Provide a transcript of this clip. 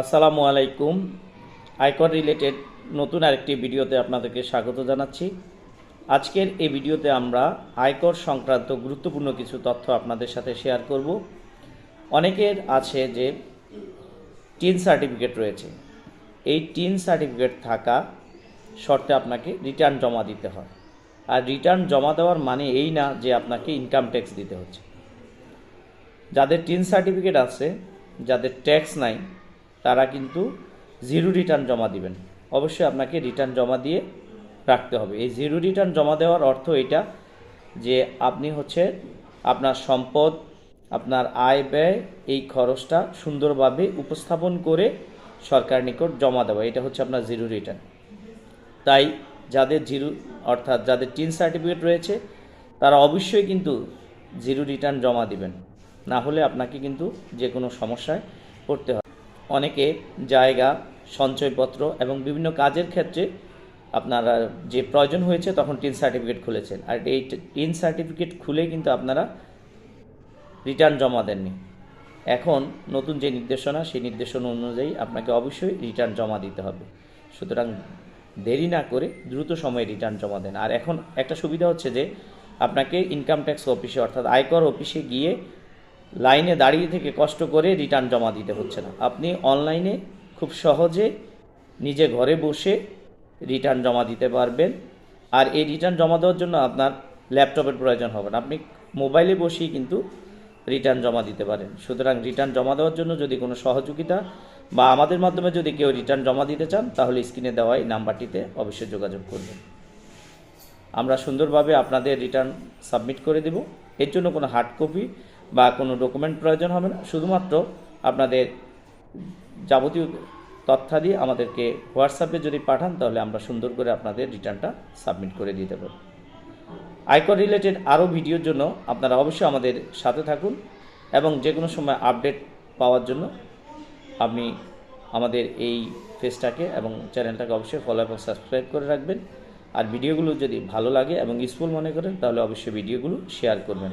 আসসালামু আলাইকুম। আয়কর রিলেটেড নতুন আরেকটি ভিডিওতে আপনাদেরকে স্বাগত জানাচ্ছি। আজকের এই ভিডিওতে আমরা আয়কর সংক্রান্ত গুরুত্বপূর্ণ কিছু তথ্য আপনাদের সাথে শেয়ার করব। অনেকের আছে যে টিন সার্টিফিকেট রয়েছে। এই টিন সার্টিফিকেট থাকা শর্তে আপনাকে রিটার্ন জমা দিতে হয়। আর রিটার্ন জমা দেওয়ার মানে এই না যে আপনাকে ইনকাম ট্যাক্স দিতে হচ্ছে। যাদের টিন সার্টিফিকেট আছে, যাদের ট্যাক্স নাই তারা কিন্তু জিরো রিটার্ন জমা দিবেন। অবশ্যই আপনাকে রিটার্ন জমা দিয়ে রাখতে হবে। এই জিরো রিটার্ন জমা দেওয়ার অর্থ এটা যে আপনি হচ্ছে আপনার সম্পদ, আপনার আয় ব্যয় এই খরচটা সুন্দরভাবে উপস্থাপন করে সরকার নিকট জমা দেওয়া। এটা হচ্ছে আপনার জিরো রিটার্ন তাই যাদের জিরো অর্থাৎ যাদের টিন সার্টিফিকেট রয়েছে, তারা অবশ্যই কিন্তু জিরো রিটার্ন জমা দিবেন। না হলে আপনাকে কিন্তু যে কোনো সমস্যায় পড়তে হয় অনেকে জায়গা, সঞ্চয়পত্র এবং বিভিন্ন কাজের ক্ষেত্রে আপনারা যে প্রয়োজন হয়েছে তখন টিন সার্টিফিকেট খুলেছেন। আর এই টিন সার্টিফিকেট খুলে কিন্তু আপনারা রিটার্ন জমা দেননি। এখন নতুন যে নির্দেশনা, সেই নির্দেশনা অনুযায়ী আপনাকে অবশ্যই রিটার্ন জমা দিতে হবে। সুতরাং দেরি না করে দ্রুত সময়ে রিটার্ন জমা দেন। আর এখন একটা সুবিধা হচ্ছে যে, আপনাকে ইনকাম ট্যাক্স অফিসে অর্থাৎ আয়কর অফিসে গিয়ে লাইনে দাঁড়িয়ে থেকে কষ্ট করে রিটার্ন জমা দিতে হচ্ছে না। আপনি অনলাইনে খুব সহজে নিজে ঘরে বসে রিটার্ন জমা দিতে পারবেন। আর এই রিটার্ন জমা দেওয়ার জন্য আপনার ল্যাপটপের প্রয়োজন হবে না। আপনি মোবাইলে বসেই কিন্তু রিটার্ন জমা দিতে পারেন। সুতরাং রিটার্ন জমা দেওয়ার জন্য যদি কোনো সহযোগিতা বা আমাদের মাধ্যমে যদি কেউ রিটার্ন জমা দিতে চান, তাহলে স্ক্রিনে দেওয়া এই নাম্বারটিতে অবশ্যই যোগাযোগ করবেন। আমরা সুন্দরভাবে আপনাদের রিটার্ন সাবমিট করে দেব। এর জন্য কোনো হার্ড কপি বা কোনো ডকুমেন্ট প্রয়োজন হবে না। শুধুমাত্র আপনাদের যাবতীয় তথ্যাদি আমাদেরকে হোয়াটসঅ্যাপে যদি পাঠান, তাহলে আমরা সুন্দর করে আপনাদের রিটার্নটা সাবমিট করে দিতে পারব। আয়কর রিলেটেড আরও ভিডিওর জন্য আপনারা অবশ্যই আমাদের সাথে থাকুন এবং যে কোনো সময় আপডেট পাওয়ার জন্য আপনি আমাদের এই পেজটাকে এবং চ্যানেলটাকে অবশ্যই ফলো এবং সাবস্ক্রাইব করে রাখবেন। আর ভিডিওগুলো যদি ভালো লাগে এবং ইউজফুল মনে করেন, তাহলে অবশ্যই ভিডিওগুলো শেয়ার করবেন।